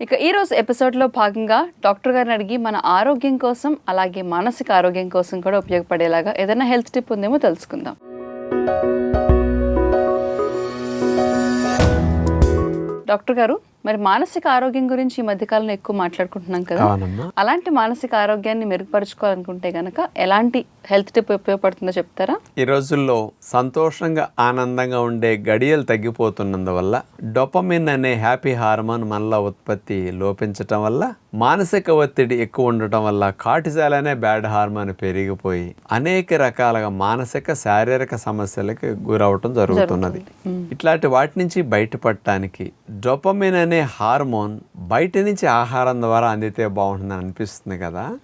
ఇక ఈరోజు ఎపిసోడ్లో భాగంగా డాక్టర్ గారిని అడిగి మన ఆరోగ్యం కోసం అలాగే మానసిక ఆరోగ్యం కోసం కూడా ఉపయోగపడేలాగా ఏదైనా హెల్త్ టిప్ ఉందేమో తెలుసుకుందాం. డాక్టర్ గారు మరి మానసిక ఆరోగ్యం గురించి ఈ మధ్యకాలంలో ఎక్కువ మాట్లాడుకుంటున్నాం కదా. అలాంటి మానసిక ఆరోగ్యాన్ని మెరుగుపరుచుకోవాలనుకుంటే గనక ఎలాంటి హెల్త్ టిప్ ఉపయోగపడుతుందో చెప్తారా? ఈ రోజుల్లో సంతోషంగా ఆనందంగా ఉండే గడియలు తగ్గిపోతున్నందువల్ల డొపమిన్ అనే హ్యాపీ హార్మోన్ మనలో ఉత్పత్తి లోపించటం వల్ల మానసిక ఒత్తిడి ఎక్కువ ఉండటం వల్ల కార్టిజాల్ అనే బ్యాడ్ హార్మోన్ పెరిగిపోయి అనేక రకాలుగా మానసిక శారీరక సమస్యలకు గురవటం జరుగుతున్నది. ఇట్లాంటి వాటి నుంచి బయటపడటానికి డొపమిన్ అనే హార్మోన్ బయట నుంచి ఆహారం ద్వారా అందితే బాగుంటుందని అనిపిస్తుంది కదా?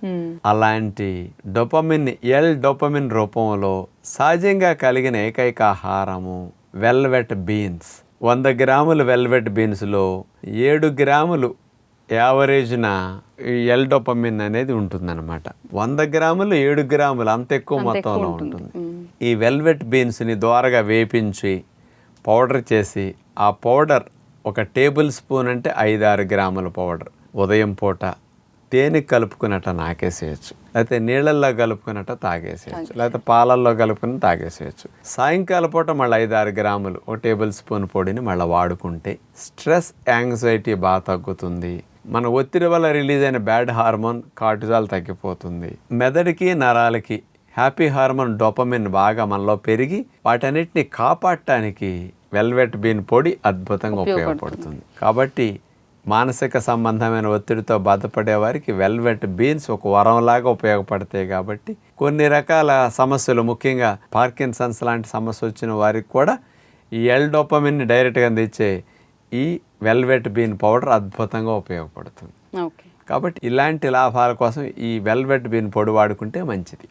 అలాంటి డొపమిన్ ఎల్ డొపమిన్ రూపంలో సహజంగా కలిగిన ఏకైక ఆహారము వెల్వెట్ బీన్స్. వంద గ్రాముల వెల్వెట్ బీన్స్లో ఏడు గ్రాములు యావరేజ్న ఎల్ డొపమిన్ అనేది ఉంటుందన్నమాట. వంద గ్రాములు ఏడు గ్రాములు అంత ఎక్కువ మొత్తంలో ఉంటుంది. ఈ వెల్వెట్ బీన్స్ని దోరగా వేపించి పౌడర్ చేసి ఆ పౌడర్ ఒక టేబుల్ స్పూన్ అంటే ఐదారు గ్రాముల పౌడర్ ఉదయం పూట తేనె కలుపుకున్నట్ట నాకేసేయచ్చు. లేకపోతే నీళ్ళల్లో కలుపుకున్నట్ట తాగేసేయచ్చు. లేకపోతే పాలల్లో కలుపుకుని తాగేసేయచ్చు. సాయంకాల పూట మళ్ళీ ఐదారు గ్రాములు ఒక టేబుల్ స్పూన్ పొడిని మళ్ళీ వాడుకుంటే స్ట్రెస్ యాంగ్జైటీ బాగా తగ్గుతుంది. మన ఒత్తిడి వల్ల రిలీజ్ అయిన బ్యాడ్ హార్మోన్ కార్టిజాల్ తగ్గిపోతుంది. మెదడుకి నరాలకి హ్యాపీ హార్మోన్ డోపమిన్ బాగా మనలో పెరిగి వాటన్నిటిని కాపాడటానికి వెల్వెట్ బీన్ పొడి అద్భుతంగా ఉపయోగపడుతుంది. కాబట్టి మానసిక సంబంధమైన ఒత్తిడితో బాధపడే వారికి వెల్వెట్ బీన్స్ ఒక వరంలాగా ఉపయోగపడతాయి కాబట్టి కొన్ని రకాల సమస్యలు ముఖ్యంగా పార్కిన్సన్స్ లాంటి సమస్య వచ్చిన వారికి కూడా ఈ ఎల్ డోపమిన్ని డైరెక్ట్గా అందించే ఈ వెల్వెట్ బీన్ పౌడర్ అద్భుతంగా ఉపయోగపడుతుంది. కాబట్టి ఇలాంటి లాభాల కోసం ఈ వెల్వెట్ బీన్ పొడి వాడుకుంటే మంచిది.